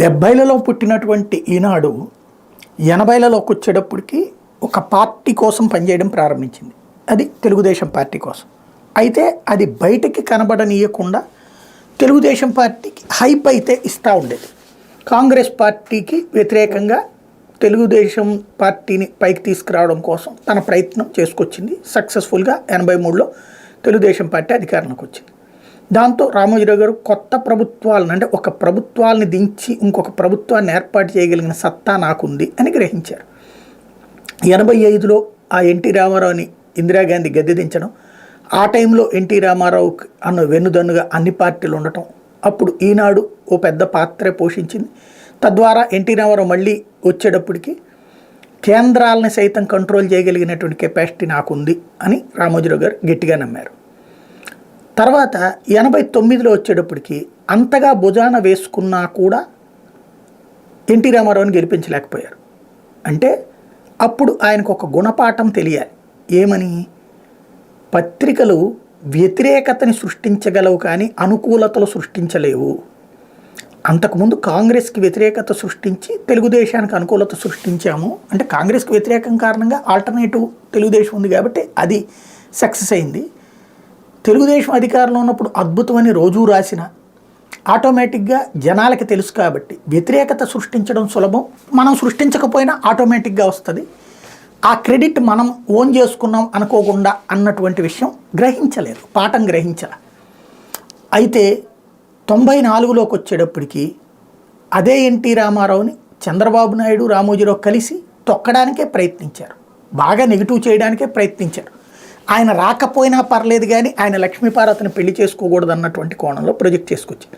డెబ్బైలలో పుట్టినటువంటి ఈనాడు ఎనభైలలోకి వచ్చేటప్పటికి ఒక పార్టీ కోసం పనిచేయడం ప్రారంభించింది. అది తెలుగుదేశం పార్టీ కోసం. అయితే అది బయటికి కనబడనీయకుండా తెలుగుదేశం పార్టీకి హైప్ అయితే ఇస్తూ ఉండేది. కాంగ్రెస్ పార్టీకి వ్యతిరేకంగా తెలుగుదేశం పార్టీని పైకి తీసుకురావడం కోసం తన ప్రయత్నం చేసుకొచ్చింది. సక్సెస్ఫుల్గా ఎనభై మూడులో తెలుగుదేశం పార్టీ అధికారంలోకి వచ్చింది. దాంతో రామోజీరావు గారు కొత్త ప్రభుత్వాలను అంటే ఒక ప్రభుత్వాలని దించి ఇంకొక ప్రభుత్వాన్ని ఏర్పాటు చేయగలిగిన సత్తా నాకుంది అని గ్రహించారు. ఎనభై ఐదులో ఆ ఎన్టీ రామారావుని ఇందిరాగాంధీ గద్దె దించడం ఆ టైంలో ఎన్టీ రామారావు అన్న వెన్నుదన్నుగా అన్ని పార్టీలు ఉండటం అప్పుడు ఈనాడు ఓ పెద్ద పాత్ర పోషించింది. తద్వారా ఎన్టీ రామారావు మళ్ళీ వచ్చేటప్పటికి కేంద్రాలని సైతం కంట్రోల్ చేయగలిగినటువంటి కెపాసిటీ నాకుంది అని రామోజీరావు గారు గట్టిగా నమ్మారు. తర్వాత ఎనభై తొమ్మిదిలో వచ్చేటప్పటికి అంతగా భుజాన వేసుకున్నా కూడా ఎన్టీ రామారావుని గెలిపించలేకపోయారు. అంటే అప్పుడు ఆయనకు ఒక గుణపాఠం తెలియాలి. ఏమని? పత్రికలు వ్యతిరేకతని సృష్టించగలవు కానీ అనుకూలతలు సృష్టించలేవు. అంతకుముందు కాంగ్రెస్కి వ్యతిరేకత సృష్టించి తెలుగుదేశానికి అనుకూలత సృష్టించాము. అంటే కాంగ్రెస్కి వ్యతిరేకం కారణంగా ఆల్టర్నేటివ్ తెలుగుదేశం ఉంది కాబట్టి అది సక్సెస్ అయింది. తెలుగుదేశం అధికారంలో ఉన్నప్పుడు అద్భుతమని రోజూ రాసిన ఆటోమేటిక్గా జనాలకి తెలుసు కాబట్టి వ్యతిరేకత సృష్టించడం సులభం. మనం సృష్టించకపోయినా ఆటోమేటిక్గా వస్తుంది. ఆ క్రెడిట్ మనం ఓన్ చేసుకున్నాం అనుకోకుండా అన్నటువంటి విషయం గ్రహించలేదు పాఠం గ్రహించాల. అయితే తొంభై నాలుగులోకి వచ్చేటప్పటికి అదే ఎన్టీ రామారావుని చంద్రబాబు నాయుడు రామోజీరావు కలిసి తొక్కడానికే ప్రయత్నించారు. బాగా నెగిటివ్ చేయడానికే ప్రయత్నించారు. ఆయన రాకపోయినా పర్లేదు కానీ ఆయన లక్ష్మీపార్వతిని పెళ్ళి చేసుకోకూడదు అన్నటువంటి కోణంలో ప్రొజెక్ట్ చేసుకొచ్చి.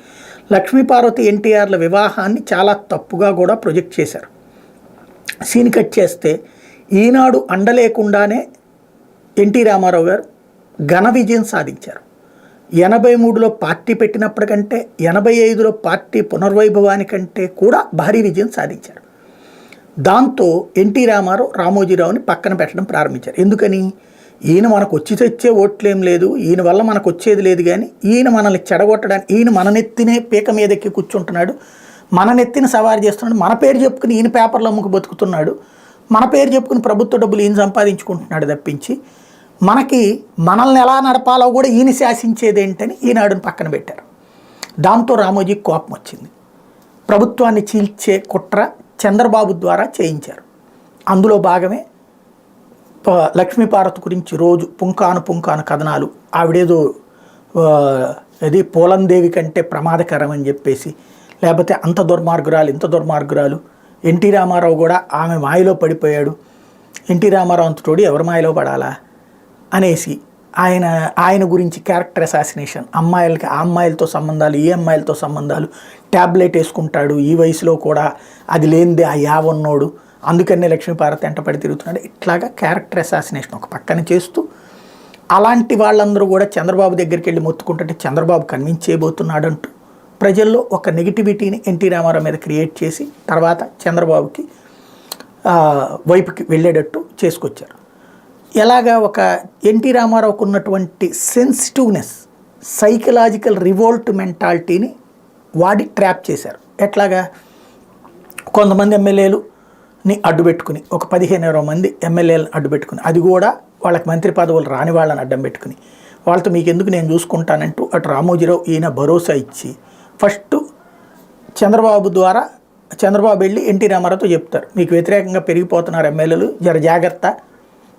లక్ష్మీపార్వతి ఎన్టీఆర్ల వివాహాన్ని చాలా తప్పుగా కూడా ప్రొజెక్ట్ చేశారు. సీన్ కట్ చేస్తే ఈనాడు అండలేకుండానే ఎన్టీ రామారావు గారు ఘన విజయం సాధించారు. ఎనభై మూడులో పార్టీ పెట్టినప్పటికంటే ఎనభై ఐదులో పార్టీ పునర్వైభవానికంటే కూడా భారీ విజయం సాధించారు. దాంతో ఎన్టీ రామారావు రామోజీరావుని పక్కన పెట్టడం ప్రారంభించారు. ఎందుకని? ఈయన మనకు వచ్చి తెచ్చే ఓట్లేం లేదు ఈయన వల్ల మనకు వచ్చేది లేదు కానీ ఈయన మనల్ని చెడగొట్టడానికి ఈయన మన నెత్తినే పీక మీద ఎక్కి కూర్చుంటున్నాడు. మన నెత్తిని సవారీ చేస్తున్నాడు. మన పేరు చెప్పుకుని ఈయన పేపర్లు అమ్ముకు బతుకుతున్నాడు. మన పేరు చెప్పుకుని ప్రభుత్వ డబ్బులు ఈయన సంపాదించుకుంటున్నాడు తప్పించి మనకి మనల్ని ఎలా నడపాలో కూడా ఈయన శాసించేది ఏంటని ఈనాడుని పక్కన పెట్టారు. దాంతో రామోజీకి కోపం వచ్చింది. ప్రభుత్వాన్ని చీల్చే కుట్ర చంద్రబాబు ద్వారా చేయించారు. అందులో భాగమే లక్ష్మీపార్వతి గురించి రోజు పుంకాను పుంకాను కథనాలు. ఆవిడేదో అది పోలందేవి కంటే ప్రమాదకరం అని చెప్పేసి లేకపోతే అంత దుర్మార్గురాలు ఇంత దుర్మార్గురాలు. ఎన్టీ రామారావు కూడా ఆమె మాయలో పడిపోయాడు. ఎన్టీ రామారావు అంతటోడు ఎవరి మాయలో పడాలా? అనేసి ఆయన ఆయన గురించి క్యారెక్టర్ అసాసినేషన్. అమ్మాయిలకి ఆ అమ్మాయిలతో సంబంధాలు ఈ అమ్మాయిలతో సంబంధాలు. ట్యాబ్లెట్ వేసుకుంటాడు. ఈ వయసులో కూడా అది లేనిదే ఆ యావన్నోడు. అందుకనే లక్ష్మీపార్వతి ఎంట పడి తిరుగుతున్నాడు. ఇట్లాగా క్యారెక్టర్ అసాసినేషన్ ఒక పక్కన చేస్తూ అలాంటి వాళ్ళందరూ కూడా చంద్రబాబు దగ్గరికి వెళ్ళి మొత్తుకుంటుంటే చంద్రబాబు కన్విన్స్ చేయబోతున్నాడంటూ ప్రజల్లో ఒక నెగిటివిటీని ఎన్టీ రామారావు మీద క్రియేట్ చేసి తర్వాత చంద్రబాబుకి వైపుకి వెళ్ళేటట్టు చేసుకొచ్చారు. ఎలాగా ఒక ఎన్టీ రామారావుకు ఉన్నటువంటి సెన్సిటివ్నెస్ సైకలాజికల్ రివోల్ట్ మెంటాలిటీని వాడి ట్రాప్ చేశారు. ఎట్లాగా కొంతమంది ఎమ్మెల్యేలు అడ్డు పెట్టుకుని ఒక పదిహేను ఇరవై మంది ఎమ్మెల్యేలను అడ్డు పెట్టుకుని అది కూడా వాళ్ళకి మంత్రి పదవులు రాని వాళ్ళని అడ్డం పెట్టుకుని. వాళ్ళతో మీకు ఎందుకు నేను చూసుకుంటానంటూ అటు రామోజీరావు ఈయన భరోసా ఇచ్చి ఫస్ట్ చంద్రబాబు ద్వారా చంద్రబాబు వెళ్ళి ఎన్టీ రామారావుతో చెప్తారు. మీకు వ్యతిరేకంగా పెరిగిపోతున్నారు ఎమ్మెల్యేలు జర జాగ్రత్త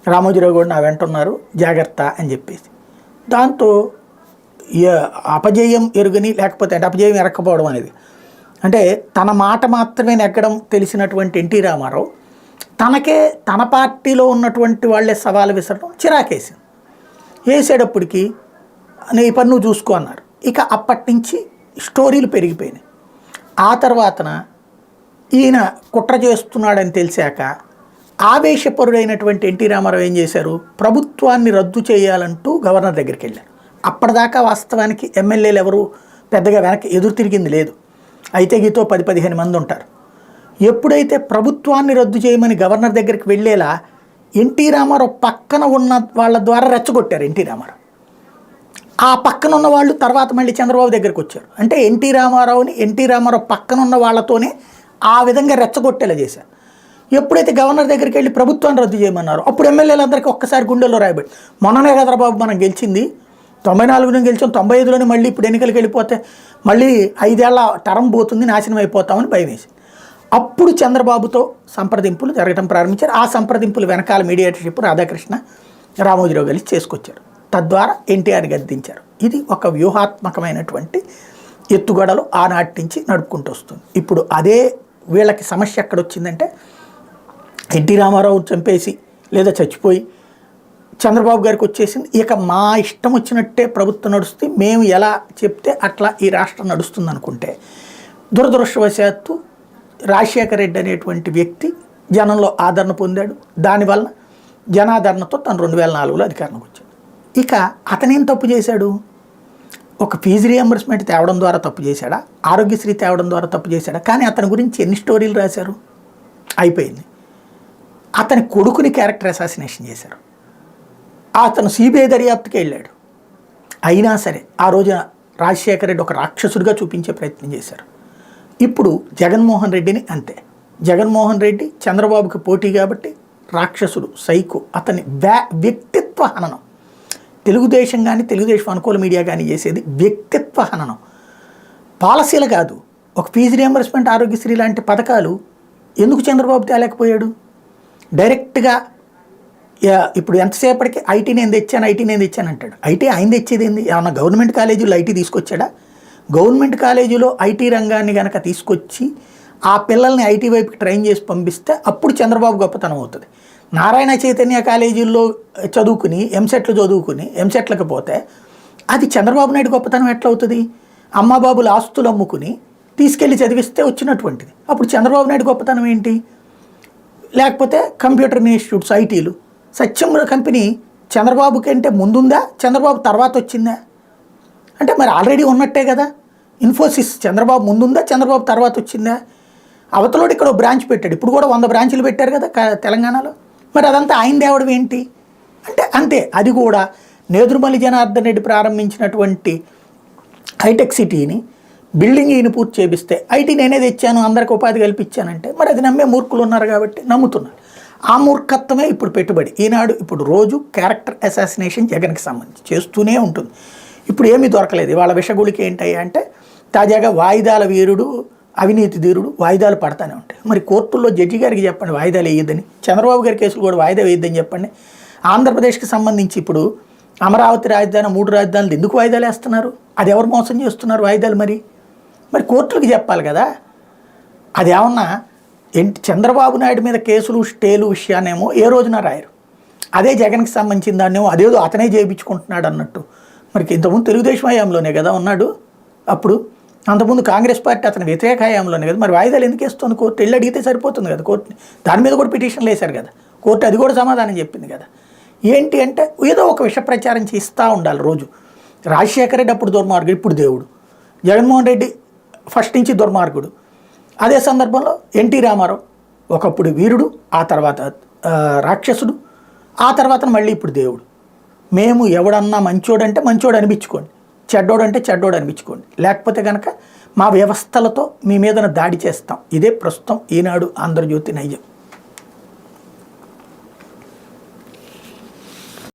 రామోజీరావు కూడా నా వెంట ఉన్నారు జాగ్రత్త అని చెప్పేసి. దాంతో అపజయం ఎరుగని లేకపోతే అంటే అపజయం ఎరక్కపోవడం అనేది. అంటే తన మాట మాత్రమే నెగ్గడం తెలిసినటువంటి ఎన్టీ రామారావు తనకే తన పార్టీలో ఉన్నటువంటి వాళ్ళే సవాలు విసరడం చిరాకేసింది. వేసేటప్పటికి నీ పని నువ్వు చూసుకో అన్నారు. ఇక అప్పటి నుంచి స్టోరీలు పెరిగిపోయినాయి. ఆ తర్వాతన ఈయన కుట్ర చేస్తున్నాడని తెలిసాక ఆవేశపరుడైనటువంటి ఎన్టీ రామారావు ఏం చేశారు? ప్రభుత్వాన్ని రద్దు చేయాలంటూ గవర్నర్ దగ్గరికి వెళ్ళారు. అప్పటిదాకా వాస్తవానికి ఎమ్మెల్యేలు ఎవరు పెద్దగా వెనక్కి ఎదురు తిరిగింది లేదు. అయితే గీతో పది పదిహేను మంది ఉంటారు. ఎప్పుడైతే ప్రభుత్వాన్ని రద్దు చేయమని గవర్నర్ దగ్గరికి వెళ్ళేలా ఎన్టీ రామారావు పక్కన ఉన్న వాళ్ళ ద్వారా రెచ్చగొట్టారు ఎన్టీ రామారావు. ఆ పక్కన ఉన్న వాళ్ళు తర్వాత మళ్ళీ చంద్రబాబు దగ్గరికి వచ్చారు. అంటే ఎన్టీ రామారావుని ఎన్టీ రామారావు పక్కన ఉన్న వాళ్ళతోనే ఆ విధంగా రెచ్చగొట్టేలా చేశారు. ఎప్పుడైతే గవర్నర్ దగ్గరికి వెళ్ళి ప్రభుత్వాన్ని రద్దు చేయమన్నారు అప్పుడు ఎమ్మెల్యేలందరికీ ఒక్కసారి గుండెల్లో రాయబడి మొన్ననే కదరా బాబు మనం గెలిచింది తొంభై నాలుగులో గెలిచాం తొంభై ఐదులోనే మళ్ళీ ఇప్పుడు ఎన్నికలకు వెళ్ళిపోతే మళ్ళీ ఐదేళ్ళ టర్మ్ పోతుంది నాశనం అయిపోతామని భయం వేసింది. అప్పుడు చంద్రబాబుతో సంప్రదింపులు జరగడం ప్రారంభించారు. ఆ సంప్రదింపులు వెనకాల మీడియేటర్షిప్ రాధాకృష్ణ రామోజీరావు కలిసి చేసుకొచ్చారు. తద్వారా ఎన్టీఆర్ గద్దించారు. ఇది ఒక వ్యూహాత్మకమైనటువంటి ఎత్తుగడలు ఆనాటి నుంచి నడుపుకుంటూ వస్తుంది. ఇప్పుడు అదే వీళ్ళకి సమస్య ఎక్కడ వచ్చిందంటే ఎన్టీ రామారావు చంపేసి లేదా చచ్చిపోయి చంద్రబాబు గారికి వచ్చేసింది. ఇక మా ఇష్టం వచ్చినట్టే ప్రభుత్వం నడుస్తుంది. మేము ఎలా చెప్తే అట్లా ఈ రాష్ట్రం నడుస్తుంది అనుకుంటే. దురదృష్టవశాత్తు రాజశేఖర రెడ్డి అనేటువంటి వ్యక్తి జనంలో ఆదరణ పొందాడు. దానివల్ల జనాదరణతో తను రెండు వేల నాలుగులో అధికారంలోకి వచ్చాడు. ఇక అతనేం తప్పు చేశాడు? ఒక ఫీజు రియంబర్స్మెంట్ తేవడం ద్వారా తప్పు చేశాడా? ఆరోగ్యశ్రీ తేవడం ద్వారా తప్పు చేశాడా? కానీ అతని గురించి ఎన్ని స్టోరీలు రాశారు? అయిపోయింది. అతని కొడుకుని క్యారెక్టర్ అసాసినేషన్ చేశారు. అతను సిబిఐ దర్యాప్తుకి వెళ్ళాడు. అయినా సరే ఆ రోజున రాజశేఖర రెడ్డి ఒక రాక్షసుడిగా చూపించే ప్రయత్నం చేశారు. ఇప్పుడు జగన్మోహన్ రెడ్డిని అంతే. జగన్మోహన్ రెడ్డి చంద్రబాబుకి పోటీ కాబట్టి రాక్షసుడు సైకో అతని వ్యా వ్యక్తిత్వ హననం. తెలుగుదేశం కానీ తెలుగుదేశం అనుకూల మీడియా కానీ చేసేది వ్యక్తిత్వ హననం. పాలసీలు కాదు. ఒక ఫీజు రియంబర్స్మెంట్ ఆరోగ్యశ్రీ లాంటి పథకాలు ఎందుకు చంద్రబాబు తేలేకపోయాడు? డైరెక్ట్గా ఇప్పుడు ఎంతసేపటికి ఐటీ నేను తెచ్చాను ఐటీ నేను తెచ్చాను అంటాడు. ఐటీ ఆయన తెచ్చేది ఏంది? ఏమన్నా గవర్నమెంట్ కాలేజీలో ఐటీ తీసుకొచ్చాడా? గవర్నమెంట్ కాలేజీలో ఐటీ రంగాన్ని కనుక తీసుకొచ్చి ఆ పిల్లల్ని ఐటీ వైపుకి ట్రైన్ చేసి పంపిస్తే అప్పుడు చంద్రబాబు గొప్పతనం అవుతుంది. నారాయణ చైతన్య కాలేజీల్లో చదువుకుని ఎంసెట్లు చదువుకుని ఎంసెట్లకు పోతే అది చంద్రబాబు నాయుడు గొప్పతనం ఎట్లవుతుంది? అవుతుంది అమ్మాబాబుల ఆస్తులు అమ్ముకుని తీసుకెళ్ళి చదివిస్తే వచ్చినటువంటిది. అప్పుడు చంద్రబాబు నాయుడు గొప్పతనం ఏంటి? లేకపోతే కంప్యూటర్ ఇన్స్టిట్యూట్స్ ఐటీలు. సత్యం కంపెనీ చంద్రబాబు కంటే ముందుందా? చంద్రబాబు తర్వాత వచ్చిందా? అంటే మరి ఆల్రెడీ ఉన్నట్టే కదా. ఇన్ఫోసిస్ చంద్రబాబు ముందుందా? చంద్రబాబు తర్వాత వచ్చిందా? అవతలోడు ఇక్కడ బ్రాంచ్ పెట్టాడు. ఇప్పుడు కూడా వంద బ్రాంచ్లు పెట్టారు కదా తెలంగాణలో. మరి అదంతా ఆయన తేవడం ఏంటి? అంటే అంతే అది కూడా నేదురుమల్లి జనార్దన్ రెడ్డి ప్రారంభించినటువంటి హైటెక్ సిటీని బిల్డింగ్ ఈయన పూర్తి చేపిస్తే ఐటీ నేనే తెచ్చాను అందరికి ఉపాధి కల్పించానంటే మరి అది నమ్మే మూర్ఖులు ఉన్నారు కాబట్టి నమ్ముతున్నారు. ఆ మూర్ఖత్వమే ఇప్పుడు పెట్టుబడి. ఈనాడు ఇప్పుడు రోజు క్యారెక్టర్ అసాసినేషన్ జగన్కి సంబంధించి చేస్తూనే ఉంటుంది. ఇప్పుడు ఏమీ దొరకలేదు. వాళ్ళ విషగుళికి ఏంటయ్యా అంటే తాజాగా వాయిదాల వీరుడు అవినీతి ధీరుడు వాయిదాలు పడతానే ఉంటాయి. మరి కోర్టుల్లో జడ్జి గారికి చెప్పండి వాయిదాలు వేయద్దని చంద్రబాబు గారి కేసులు కూడా వాయిదా వేయద్దని చెప్పండి. ఆంధ్రప్రదేశ్కి సంబంధించి ఇప్పుడు అమరావతి రాజధాని మూడు రాజధానులు ఎందుకు వాయిదాలు వేస్తున్నారు? అది ఎవరు మోసం చేస్తున్నారు వాయిదాలు మరి? మరి కోర్టులకు చెప్పాలి కదా. అది ఏమన్నా ఏంటి చంద్రబాబు నాయుడు మీద కేసులు స్టేలు విషయాన్నేమో ఏ రోజున రాయరు. అదే జగన్కి సంబంధించిన దాన్నేమో అదేదో అతనే చేయించుకుంటున్నాడు అన్నట్టు. మరి ఇంతకుముందు తెలుగుదేశం హయాంలోనే కదా ఉన్నాడు. అప్పుడు అంతకుముందు కాంగ్రెస్ పార్టీ అతని వ్యతిరేక హయాంలోనే కదా మరి వాయిదాలు ఎందుకు వేస్తుంది కోర్టు? వెళ్ళి అడిగితే సరిపోతుంది కదా కోర్టుని. దాని మీద కూడా పిటిషన్లు వేశారు కదా కోర్టు అది కూడా సమాధానం చెప్పింది కదా ఏంటి అంటే ఏదో ఒక విష ప్రచారం చేస్తూ ఉండాలి రోజు. రాజశేఖర రెడ్డి అప్పుడు దుర్మార్గుడు ఇప్పుడు దేవుడు. జగన్మోహన్ రెడ్డి ఫస్ట్ నుంచి దుర్మార్గుడు. అదే సందర్భంలో ఎన్టీ రామారావు ఒకప్పుడు వీరుడు ఆ తర్వాత రాక్షసుడు ఆ తర్వాత మళ్ళీ ఇప్పుడు దేవుడు. మేము ఎవడన్నా మంచోడంటే మంచోడు అనిపించుకోండి. చెడ్డోడంటే చెడ్డోడు అనిపించుకోండి. లేకపోతే కనుక మా వ్యవస్థలతో మీ మీదన దాడి చేస్తాం. ఇదే ప్రస్తుతం ఈనాడు ఆంధ్రజ్యోతి నైజం.